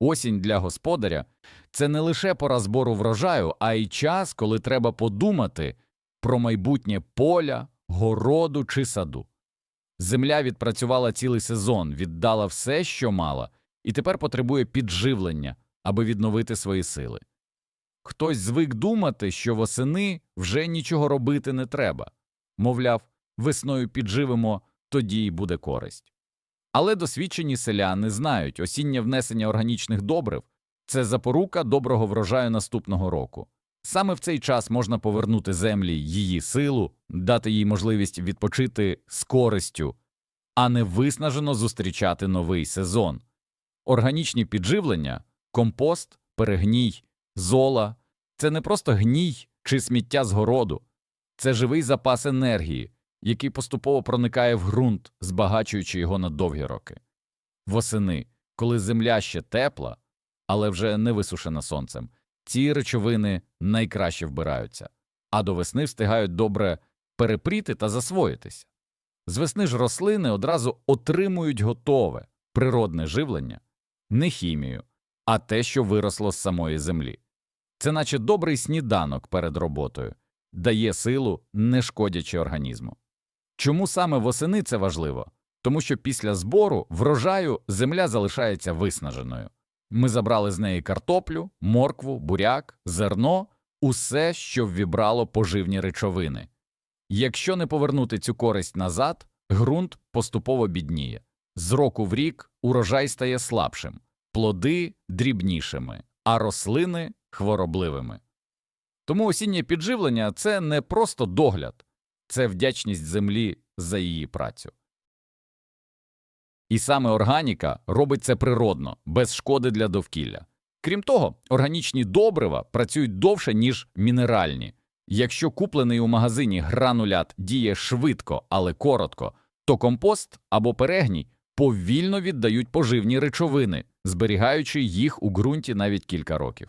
Осінь для господаря це не лише пора збору врожаю, а й час, коли треба подумати про майбутнє поля, городу чи саду. Земля відпрацювала цілий сезон, віддала все, що мала, і тепер потребує підживлення, аби відновити свої сили. Хтось звик думати, що восени вже нічого робити не треба. Мовляв, весною підживимо, тоді й буде користь. Але досвідчені селяни знають, осіннє внесення органічних добрив це запорука доброго врожаю наступного року. Саме в цей час можна повернути землі її силу, дати їй можливість відпочити з користю, а не виснажено зустрічати новий сезон. Органічні підживлення, компост, перегній, зола це не просто гній чи сміття з городу, це живий запас енергії, який поступово проникає в ґрунт, збагачуючи його на довгі роки. Восени, коли земля ще тепла, але вже не висушена сонцем, ці речовини найкраще вбираються, а до весни встигають добре перепріти та засвоїтися. З весни ж рослини одразу отримують готове природне живлення, не хімію, а те, що виросло з самої землі. Це наче добрий сніданок перед роботою, дає силу, не шкодячи організму. Чому саме восени це важливо? Тому що після збору врожаю земля залишається виснаженою. Ми забрали з неї картоплю, моркву, буряк, зерно, усе, що ввібрало поживні речовини. Якщо не повернути цю користь назад, ґрунт поступово бідніє. З року в рік урожай стає слабшим, плоди дрібнішими, а рослини хворобливими. Тому осіннє підживлення це не просто догляд, це вдячність землі за її працю. І саме органіка робить це природно, без шкоди для довкілля. Крім того, органічні добрива працюють довше, ніж мінеральні. Якщо куплений у магазині гранулят діє швидко, але коротко, то компост або перегній повільно віддають поживні речовини, зберігаючи їх у ґрунті навіть кілька років.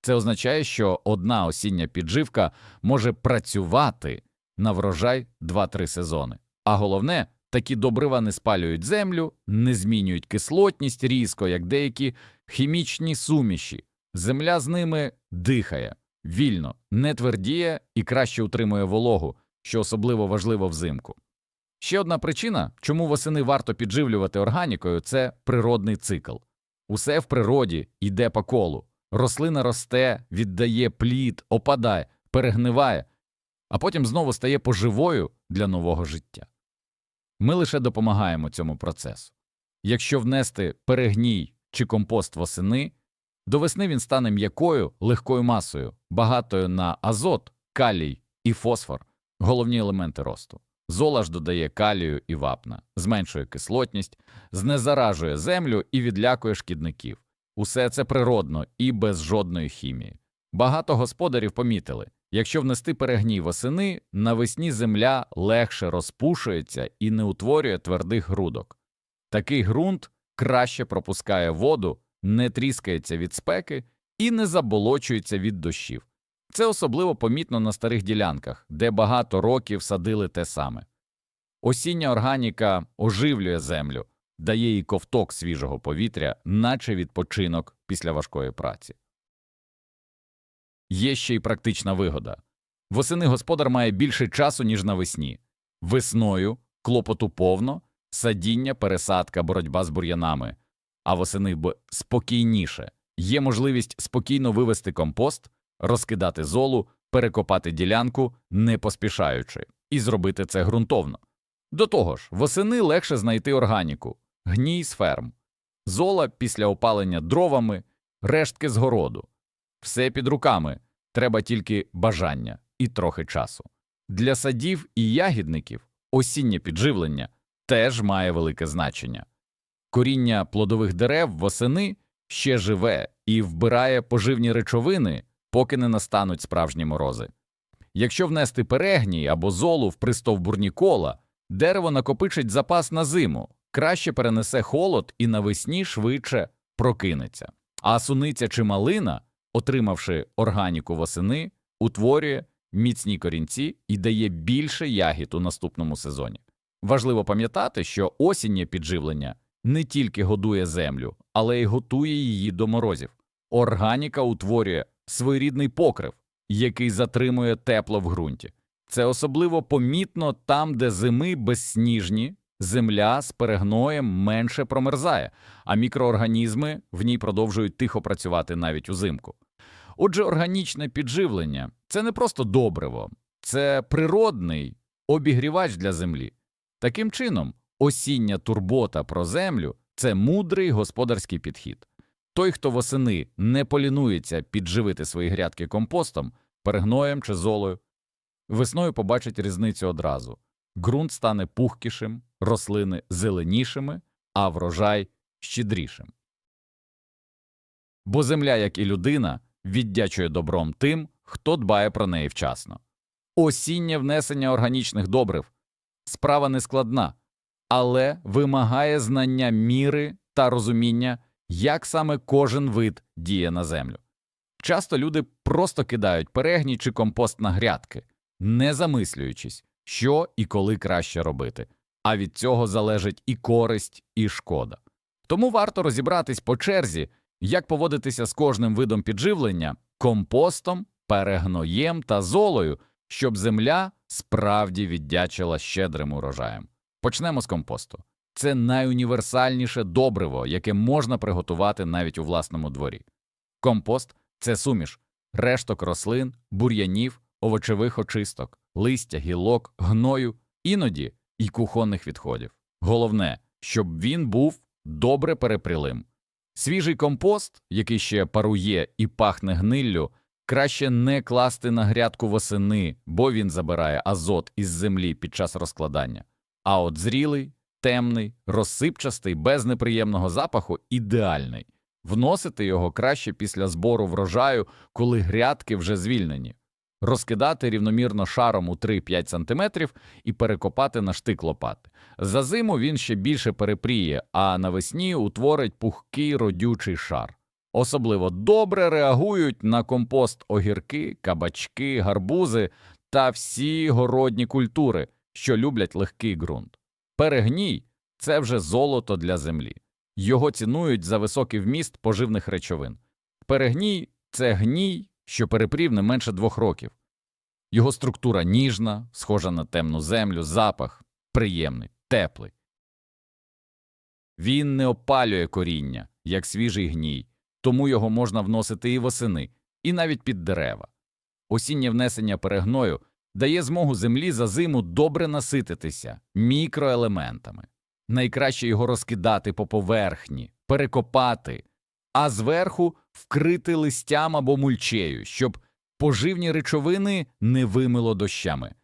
Це означає, що одна осіння підживка може працювати на врожай 2-3 сезони. А головне, такі добрива не спалюють землю, не змінюють кислотність різко, як деякі хімічні суміші. Земля з ними дихає, вільно, не твердіє і краще утримує вологу, що особливо важливо взимку. Ще одна причина, чому восени варто підживлювати органікою, це природний цикл. Усе в природі йде по колу. Рослина росте, віддає плід, опадає, перегниває, а потім знову стає поживою для нового життя. Ми лише допомагаємо цьому процесу. Якщо внести перегній чи компост восени, до весни він стане м'якою, легкою масою, багатою на азот, калій і фосфор, головні елементи росту. Зола ж додає калію і вапна, зменшує кислотність, знезаражує землю і відлякує шкідників. Усе це природно і без жодної хімії. Багато господарів помітили, якщо внести перегній восени, навесні земля легше розпушується і не утворює твердих грудок. Такий ґрунт краще пропускає воду, не тріскається від спеки і не заболочується від дощів. Це особливо помітно на старих ділянках, де багато років садили те саме. Осіння органіка оживлює землю, дає їй ковток свіжого повітря, наче відпочинок після важкої праці. Є ще й практична вигода. Восени господар має більше часу, ніж навесні. Весною клопоту повно, садіння, пересадка, боротьба з бур'янами, а восени б спокійніше. Є можливість спокійно вивести компост, розкидати золу, перекопати ділянку, не поспішаючи, і зробити це ґрунтовно. До того ж, восени легше знайти органіку, гній з ферм, зола після опалення дровами, рештки з городу. Все під руками, треба тільки бажання і трохи часу. Для садів і ягідників осіннє підживлення теж має велике значення. Коріння плодових дерев восени ще живе і вбирає поживні речовини, поки не настануть справжні морози. Якщо внести перегній або золу в пристовбурні кола, дерево накопичить запас на зиму, краще перенесе холод і навесні швидше прокинеться. А суниця чи малина, отримавши органіку восени, утворює міцні корінці і дає більше ягід у наступному сезоні. Важливо пам'ятати, що осіннє підживлення не тільки годує землю, але й готує її до морозів. Органіка утворює своєрідний покрив, який затримує тепло в ґрунті. Це особливо помітно там, де зими безсніжні, земля з перегноєм менше промерзає, а мікроорганізми в ній продовжують тихо працювати навіть узимку. Отже, органічне підживлення це не просто добриво, це природний обігрівач для землі. Таким чином, осіння турбота про землю це мудрий господарський підхід. Той, хто восени не полінується підживити свої грядки компостом, перегноєм чи золою, весною побачить різницю одразу. Ґрунт стане пухкішим, рослини зеленішими, а врожай щедрішим. Бо земля, як і людина, віддячує добром тим, хто дбає про неї вчасно. Осіннє внесення органічних добрив справа нескладна, але вимагає знання міри та розуміння, як саме кожен вид діє на землю. Часто люди просто кидають перегній чи компост на грядки, не замислюючись, що і коли краще робити, а від цього залежить і користь, і шкода. Тому варто розібратись по черзі, як поводитися з кожним видом підживлення компостом, перегноєм та золою, щоб земля справді віддячила щедрим урожаєм. Почнемо з компосту. Це найуніверсальніше добриво, яке можна приготувати навіть у власному дворі. Компост це суміш решток рослин, бур'янів, овочевих очисток, листя, гілок, гною, іноді і кухонних відходів. Головне, щоб він був добре перепрілим. Свіжий компост, який ще парує і пахне гниллю, краще не класти на грядку восени, бо він забирає азот із землі під час розкладання. А от зрілий, темний, розсипчастий, без неприємного запаху ідеальний. Вносити його краще після збору врожаю, коли грядки вже звільнені, розкидати рівномірно шаром у 3-5 см і перекопати на штик лопати. За зиму він ще більше перепріє, а навесні утворить пухкий родючий шар. Особливо добре реагують на компост огірки, кабачки, гарбузи та всі городні культури, що люблять легкий ґрунт. Перегній це вже золото для землі. Його цінують за високий вміст поживних речовин. Перегній це гній, що перепрів не менше двох років. Його структура ніжна, схожа на темну землю, запах приємний, теплий. Він не опалює коріння, як свіжий гній, тому його можна вносити і восени, і навіть під дерева. Осіннє внесення перегною дає змогу землі за зиму добре насититися мікроелементами. Найкраще його розкидати по поверхні, перекопати, а зверху вкрити листям або мульчею, щоб поживні речовини не вимило дощами.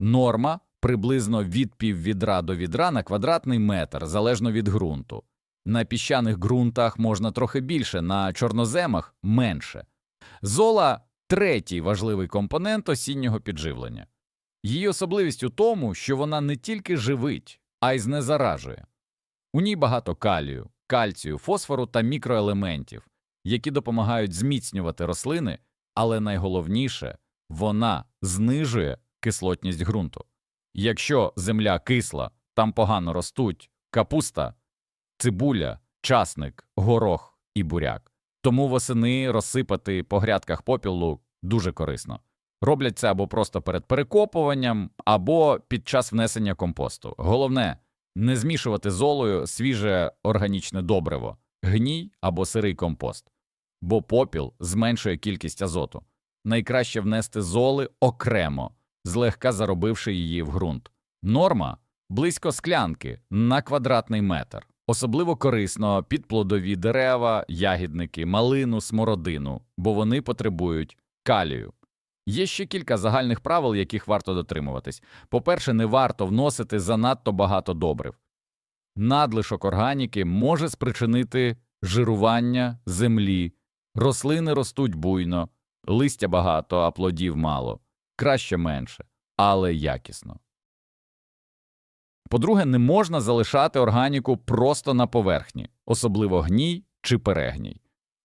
Норма приблизно від піввідра до відра на квадратний метр, залежно від ґрунту. На піщаних ґрунтах можна трохи більше, на чорноземах менше. Зола третій важливий компонент осіннього підживлення. Її особливість у тому, що вона не тільки живить, а й знезаражує. У ній багато калію, кальцію, фосфору та мікроелементів, які допомагають зміцнювати рослини, але найголовніше вона знижує кислотність ґрунту. Якщо земля кисла, там погано ростуть капуста, цибуля, часник, горох і буряк. Тому восени розсипати по грядках попілу дуже корисно. Роблять це або просто перед перекопуванням, або під час внесення компосту. Головне не змішувати золою свіже органічне добриво, гній або сирий компост, бо попіл зменшує кількість азоту. Найкраще внести золи окремо, злегка заробивши її в ґрунт. Норма близько склянки на квадратний метр. Особливо корисно під плодові дерева, ягідники, малину, смородину, бо вони потребують калію. Є ще кілька загальних правил, яких варто дотримуватись. По-перше, не варто вносити занадто багато добрив. Надлишок органіки може спричинити жирування землі, рослини ростуть буйно, листя багато, а плодів мало, краще менше, але якісно. По-друге, не можна залишати органіку просто на поверхні, особливо гній чи перегній.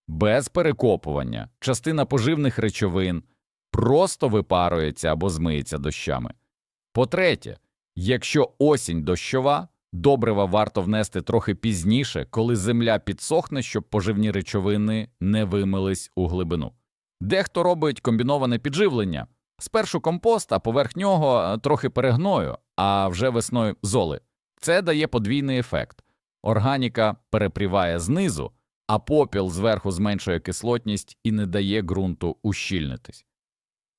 Без перекопування частина поживних речовин просто випарується або змиється дощами. По-третє, якщо осінь дощова, Добрива варто внести трохи пізніше, коли земля підсохне, щоб поживні речовини не вимились у глибину. Дехто робить комбіноване підживлення. Спершу компост, а поверх нього е, трохи перегною, а вже весною золи. Це дає подвійний ефект. Органіка перепріває знизу, а попіл зверху зменшує кислотність і не дає ґрунту ущільнитись.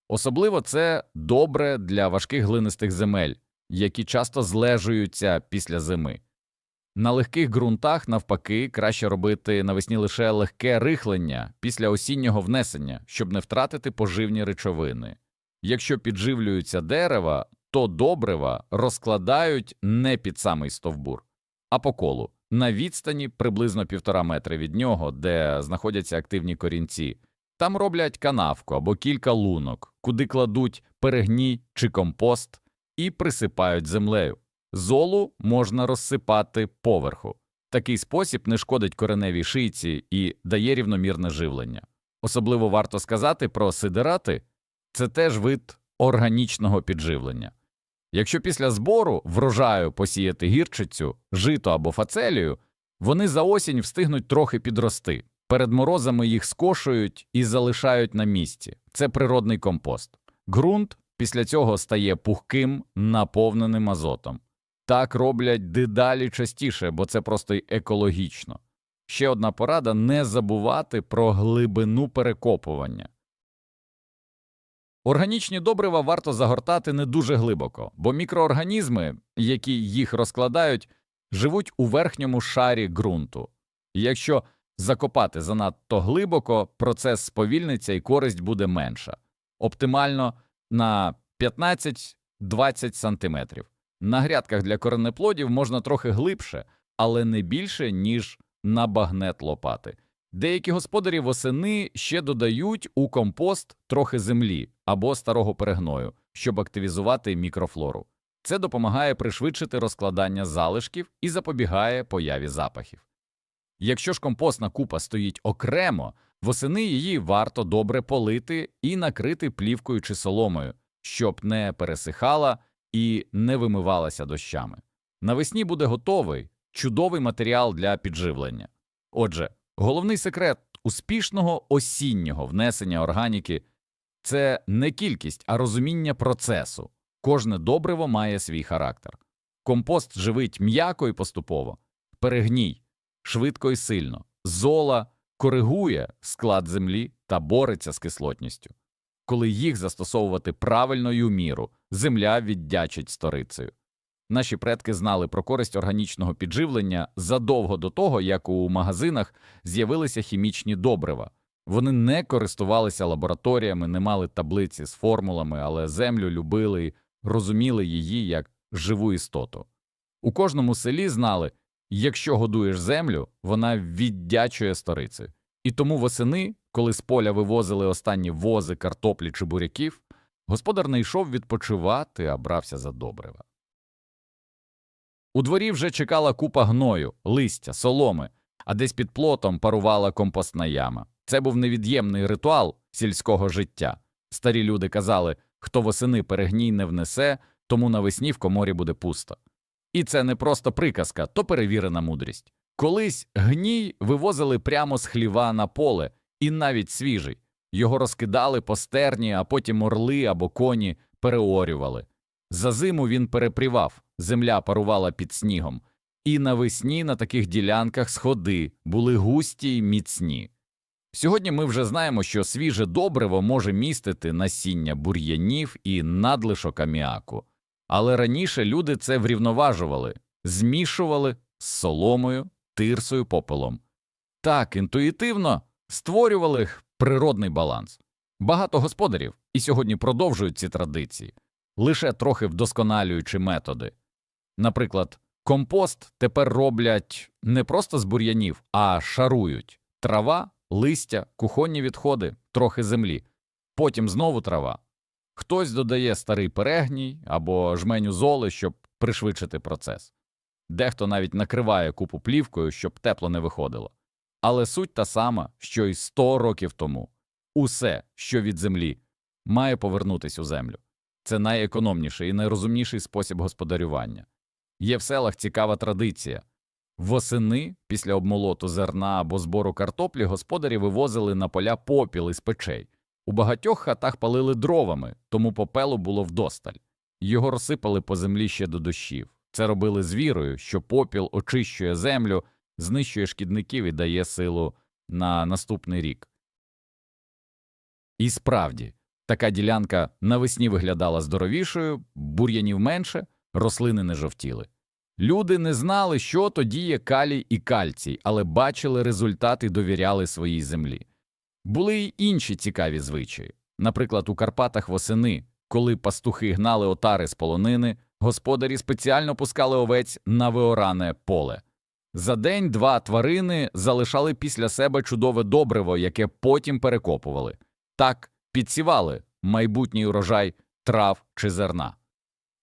Особливо це добре для важких глинистих земель, які часто злежуються після зими. На легких ґрунтах, навпаки, краще робити навесні лише легке рихлення після осіннього внесення, щоб не втратити поживні речовини. Якщо підживлюються дерева, то добрива розкладають не під самий стовбур, а по колу, на відстані приблизно півтора метри від нього, де знаходяться активні корінці. Там роблять канавку або кілька лунок, куди кладуть перегній чи компост і присипають землею. Золу можна розсипати поверху. Такий спосіб не шкодить кореневій шийці і дає рівномірне живлення. Особливо варто сказати про сидерати це теж вид органічного підживлення. Якщо після збору врожаю посіяти гірчицю, жито або фацелію, вони за осінь встигнуть трохи підрости. Перед морозами їх скошують і залишають на місці. Це природний компост. Ґрунт після цього стає пухким, наповненим азотом. Так роблять дедалі частіше, бо це просто й екологічно. Ще одна порада не забувати про глибину перекопування. Органічні добрива варто загортати не дуже глибоко, бо мікроорганізми, які їх розкладають, живуть у верхньому шарі ґрунту. І якщо закопати занадто глибоко, процес сповільниться і користь буде менша. Оптимально на 15-20 сантиметрів. На грядках для коренеплодів можна трохи глибше, але не більше, ніж на багнет лопати. Деякі господарі восени ще додають у компост трохи землі або старого перегною, щоб активізувати мікрофлору. Це допомагає пришвидшити розкладання залишків і запобігає появі запахів. Якщо ж компостна купа стоїть окремо, восени її варто добре полити і накрити плівкою чи соломою, щоб не пересихала і не вимивалася дощами. Навесні буде готовий чудовий матеріал для підживлення. Отже, головний секрет успішного осіннього внесення органіки це не кількість, а розуміння процесу. Кожне добриво має свій характер. Компост живить м'яко і поступово, перегній швидко і сильно, зола коригує склад землі та бореться з кислотністю. Коли їх застосовувати правильно і у міру, земля віддячить сторицею. Наші предки знали про користь органічного підживлення задовго до того, як у магазинах з'явилися хімічні добрива. Вони не користувалися лабораторіями, не мали таблиці з формулами, але землю любили і розуміли її як живу істоту. У кожному селі знали, якщо годуєш землю, вона віддячує сторицею. І тому восени, коли з поля вивозили останні вози картоплі чи буряків, господар не йшов відпочивати, а брався за добрива. У дворі вже чекала купа гною, листя, соломи, а десь під плотом парувала компостна яма. Це був невід'ємний ритуал сільського життя. Старі люди казали, хто восени перегній не внесе, тому навесні в коморі буде пусто. І це не просто приказка, то перевірена мудрість. Колись гній вивозили прямо з хліва на поле, і навіть свіжий. Його розкидали по стерні, а потім орли або коні переорювали. За зиму він перепрівав, земля парувала під снігом, і навесні на таких ділянках сходи були густі й міцні. Сьогодні ми вже знаємо, що свіже добриво може містити насіння бур'янів і надлишок аміаку. Але раніше люди це врівноважували, змішували з соломою, тирсою, попелом. Так інтуїтивно створювали природний баланс. Багато господарів і сьогодні продовжують ці традиції, лише трохи вдосконалюючи методи. Наприклад, компост тепер роблять не просто з бур'янів, а шарують трава, листя, кухонні відходи, трохи землі, потім знову трава. Хтось додає старий перегній або жменю золи, щоб пришвидшити процес. Дехто навіть накриває купу плівкою, щоб тепло не виходило. Але суть та сама, що й 100 років тому усе, що від землі, має повернутися у землю. Це найекономніший і найрозумніший спосіб господарювання. Є в селах цікава традиція. Восени, після обмолоту зерна або збору картоплі, господарі вивозили на поля попіл із печей. У багатьох хатах палили дровами, тому попелу було вдосталь. Його розсипали по землі ще до дощів. Це робили з вірою, що попіл очищує землю, знищує шкідників і дає силу на наступний рік. І справді, така ділянка навесні виглядала здоровішою, бур'янів менше, рослини не жовтіли. Люди не знали, що то діє калій і кальцій, але бачили результат і довіряли своїй землі. Були й інші цікаві звичаї. Наприклад, у Карпатах восени, коли пастухи гнали отари з полонини, господарі спеціально пускали овець на виоране поле. За день-два тварини залишали після себе чудове добриво, яке потім перекопували. Так підсівали майбутній урожай трав чи зерна.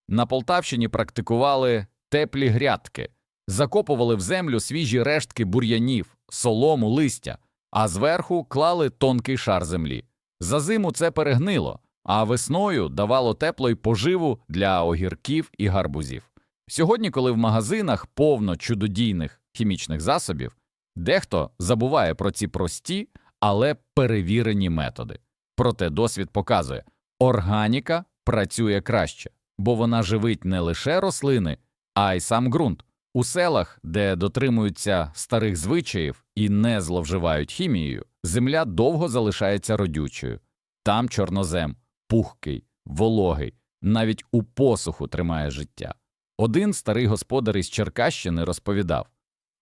На Полтавщині практикували теплі грядки, закопували в землю свіжі рештки бур'янів, солому, листя, а зверху клали тонкий шар землі. За зиму це перегнило, а весною давало тепло й поживу для огірків і гарбузів. Сьогодні, коли в магазинах повно чудодійних хімічних засобів, дехто забуває про ці прості, але перевірені методи. Проте досвід показує, органіка працює краще, бо вона живить не лише рослини, а й сам ґрунт. У селах, де дотримуються старих звичаїв і не зловживають хімією, земля довго залишається родючою. Там чорнозем, пухкий, вологий, навіть у посуху тримає життя. Один старий господар із Черкащини розповідав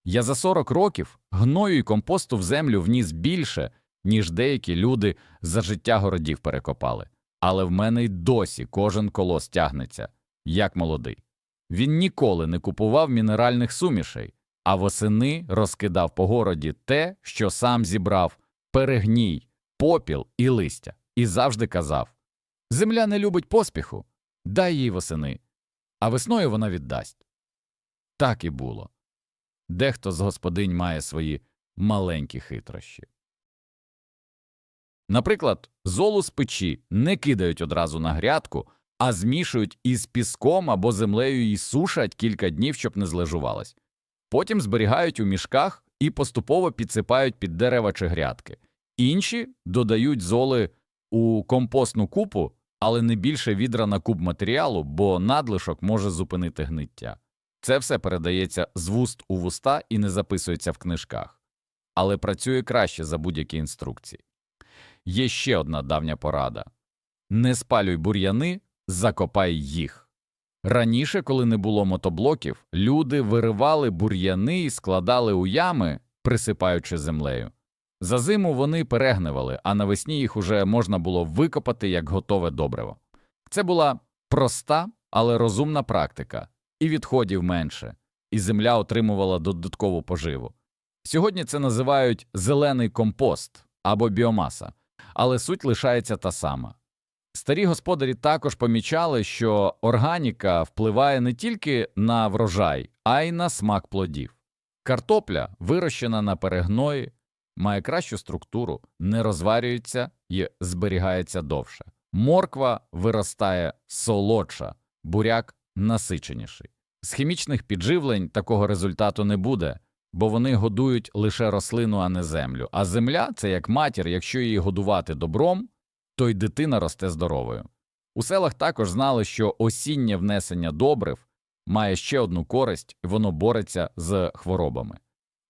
Я за 40 років гною і компосту в землю вніс більше, ніж деякі люди за життя городів перекопали. Але в мене й досі кожен колос тягнеться, як молодий. Він ніколи не купував мінеральних сумішей, а восени розкидав по городі те, що сам зібрав перегній, попіл і листя, і завжди казав Земля не любить поспіху, дай їй восени, а весною вона віддасть. Так і було. Дехто з господинь має свої маленькі хитрощі. Наприклад, золу з печі не кидають одразу на грядку, а змішують із піском або землею і сушать кілька днів, щоб не злежувалось. Потім зберігають у мішках і поступово підсипають під дерева чи грядки. Інші додають золи у компостну купу, але не більше відра на куб матеріалу, бо надлишок може зупинити гниття. Це все передається з вуст у вуста і не записується в книжках, але працює краще за будь-які інструкції. Є ще одна давня порада не спалюй бур'яни, закопай їх. Раніше, коли не було мотоблоків, люди виривали бур'яни і складали у ями, присипаючи землею. За зиму вони перегнивали, а навесні їх уже можна було викопати як готове добриво. Це була проста, але розумна практика, і відходів менше, і земля отримувала додаткову поживу. Сьогодні це називають зелений компост або біомаса, але суть лишається та сама. Старі господарі також помічали, що органіка впливає не тільки на врожай, а й на смак плодів. Картопля, вирощена на перегної, має кращу структуру, не розварюється і зберігається довше. Морква виростає солодша, буряк насиченіший. З хімічних підживлень такого результату не буде, бо вони годують лише рослину, а не землю. А земля це як матір, якщо її годувати добром, то й дитина росте здоровою. У селах також знали, що осіннє внесення добрив має ще одну користь, і воно бореться з хворобами.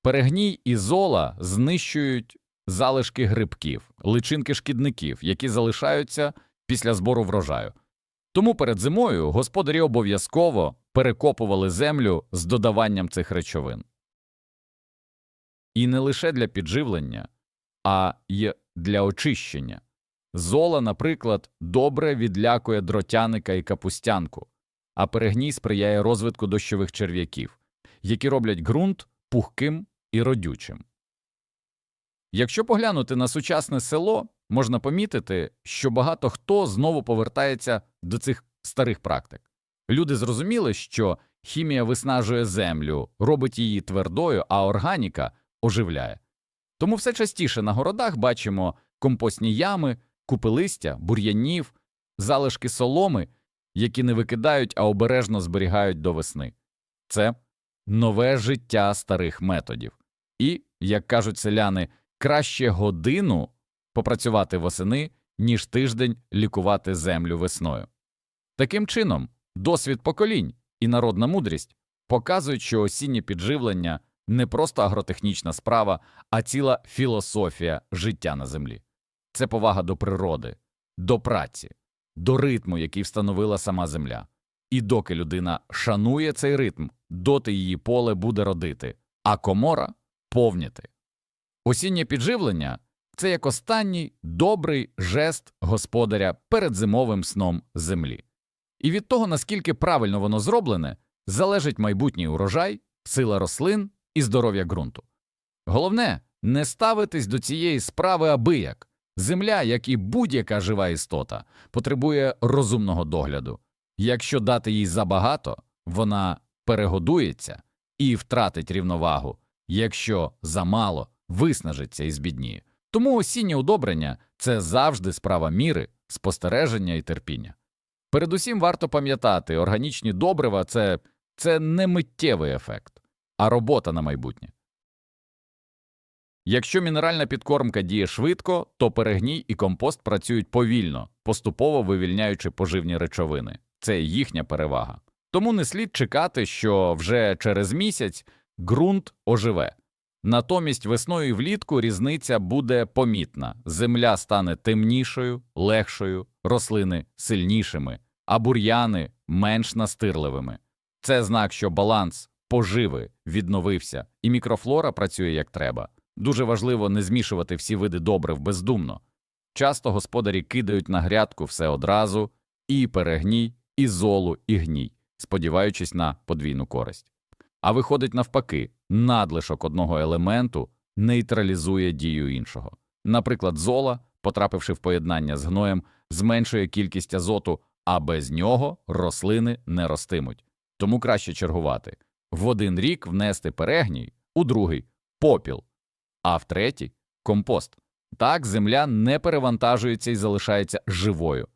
Перегній і зола знищують залишки грибків, личинки шкідників, які залишаються після збору врожаю. Тому перед зимою господарі обов'язково перекопували землю з додаванням цих речовин. І не лише для підживлення, а й для очищення. Зола, наприклад, добре відлякує дротяника і капустянку, а перегній сприяє розвитку дощових черв'яків, які роблять ґрунт пухким і родючим. Якщо поглянути на сучасне село, можна помітити, що багато хто знову повертається до цих старих практик. Люди зрозуміли, що хімія виснажує землю, робить її твердою, а органіка оживляє. Тому все частіше на городах бачимо компостні ями, купи листя, бур'янів, залишки соломи, які не викидають, а обережно зберігають до весни. це нове життя старих методів. І, як кажуть селяни, краще годину попрацювати восени, ніж тиждень лікувати землю весною. Таким чином, досвід поколінь і народна мудрість показують, що осіннє підживлення не просто агротехнічна справа, а ціла філософія життя на землі. Це повага до природи, до праці, до ритму, який встановила сама земля. І доки людина шанує цей ритм, доти її поле буде родити, а комора повніти. Осіннє підживлення це як останній добрий жест господаря перед зимовим сном землі. І від того, наскільки правильно воно зроблене, залежить майбутній урожай, сила рослин і здоров'я ґрунту. Головне не ставитись до цієї справи абияк. Земля, як і будь-яка жива істота, потребує розумного догляду. Якщо дати їй забагато, вона перегодується і втратить рівновагу, якщо замало, виснажиться і збідніє. Тому осіннє удобрення це завжди справа міри, спостереження і терпіння. Передусім варто пам'ятати, органічні добрива це, це не миттєвий ефект, а робота на майбутнє. Якщо мінеральна підкормка діє швидко, то перегній і компост працюють повільно, поступово вивільняючи поживні речовини. Це їхня перевага. Тому не слід чекати, що вже через місяць ґрунт оживе. Натомість весною і влітку різниця буде помітна. Земля стане темнішою, легшою, рослини сильнішими, а бур'яни менш настирливими. Це знак, що баланс поживи відновився, і мікрофлора працює як треба. Дуже важливо не змішувати всі види добрив бездумно. Часто господарі кидають на грядку все одразу і перегній, і золу, і гній, сподіваючись на подвійну користь. А виходить навпаки, надлишок одного елементу нейтралізує дію іншого. Наприклад, зола, потрапивши в поєднання з гноєм, зменшує кількість азоту, а без нього рослини не ростимуть. Тому краще чергувати в один рік внести перегній, у другий попіл, а в третій компост. Так земля не перевантажується і залишається живою.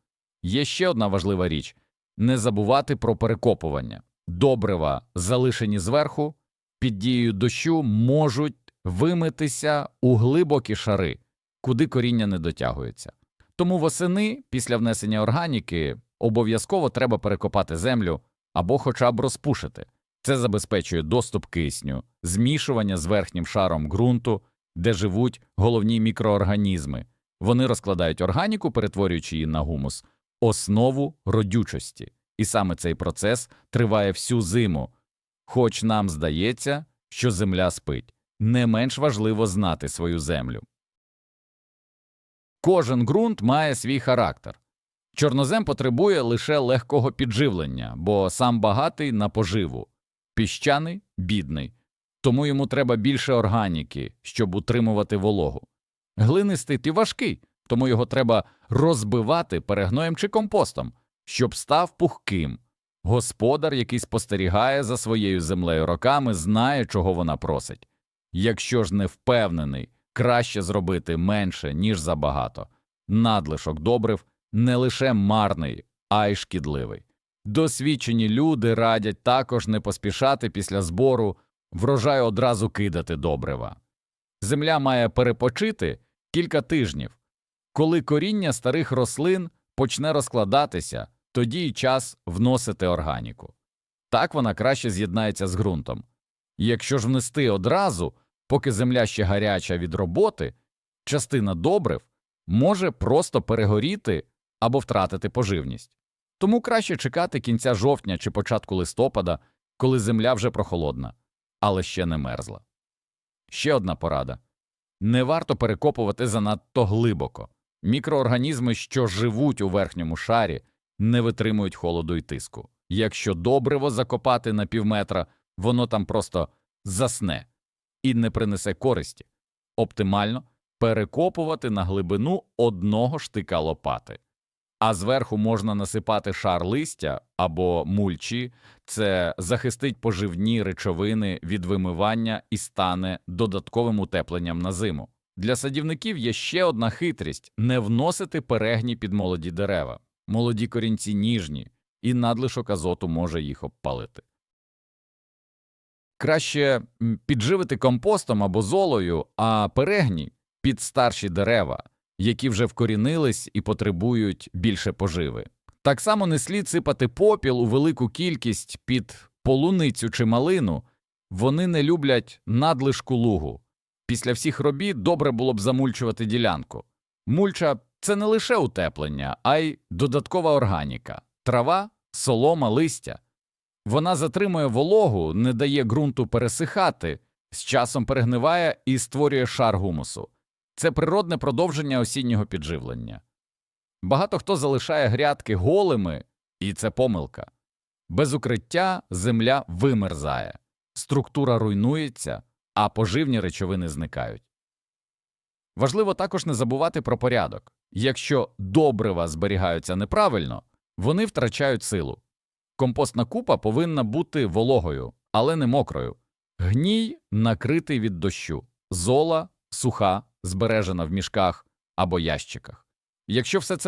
Є ще одна важлива річ не забувати про перекопування. Добрива, залишені зверху, під дією дощу можуть вимитися у глибокі шари, куди коріння не дотягується. Тому восени, після внесення органіки, обов'язково треба перекопати землю або хоча б розпушити. Це забезпечує доступ кисню, змішування з верхнім шаром ґрунту, де живуть головні мікроорганізми. Вони розкладають органіку, перетворюючи її на гумус, основу родючості. І саме цей процес триває всю зиму. Хоч нам здається, що земля спить, не менш важливо знати свою землю. Кожен ґрунт має свій характер. Чорнозем потребує лише легкого підживлення, бо сам багатий на поживу, піщаний бідний, тому йому треба більше органіки, щоб утримувати вологу. Глинистий і важкий, тому його треба розбивати перегноєм чи компостом, щоб став пухким. Господар, який спостерігає за своєю землею роками, знає, чого вона просить. Якщо ж не впевнений, краще зробити менше, ніж забагато. Надлишок добрив не лише марний, а й шкідливий. Досвідчені люди радять також не поспішати після збору врожай одразу кидати добрива. Земля має перепочити кілька тижнів. Коли коріння старих рослин почне розкладатися, тоді й час вносити органіку. Так вона краще з'єднається з ґрунтом. Якщо ж внести одразу, поки земля ще гаряча від роботи, частина добрив може просто перегоріти або втратити поживність. Тому краще чекати кінця жовтня чи початку листопада, коли земля вже прохолодна, але ще не мерзла. Ще одна порада не варто перекопувати занадто глибоко. Мікроорганізми, що живуть у верхньому шарі, не витримують холоду і тиску. Якщо добриво закопати на півметра, воно там просто засне і не принесе користі. Оптимально перекопувати на глибину одного штика лопати, а зверху можна насипати шар листя або мульчі, це захистить поживні речовини від вимивання і стане додатковим утепленням на зиму. Для садівників є ще одна хитрість не вносити перегні під молоді дерева. Молоді корінці ніжні, і надлишок азоту може їх обпалити. краще підживити компостом або золою, а перегній під старші дерева, які вже вкорінились і потребують більше поживи. Так само не слід сипати попіл у велику кількість під полуницю чи малину, вони не люблять надлишку лугу. Після всіх робіт добре було б замульчувати ділянку. Мульча це не лише утеплення, а й додаткова органіка, трава, солома, листя. Вона затримує вологу, не дає ґрунту пересихати, з часом перегниває і створює шар гумусу. Це природне продовження осіннього підживлення. Багато хто залишає грядки голими, і це помилка. Без укриття земля вимерзає, структура руйнується, а поживні речовини зникають. Важливо також не забувати про порядок. Якщо добрива зберігаються неправильно, вони втрачають силу. Компостна купа повинна бути вологою, але не мокрою. Гній накритий від дощу, зола суха, збережена в мішках або ящиках. Якщо все це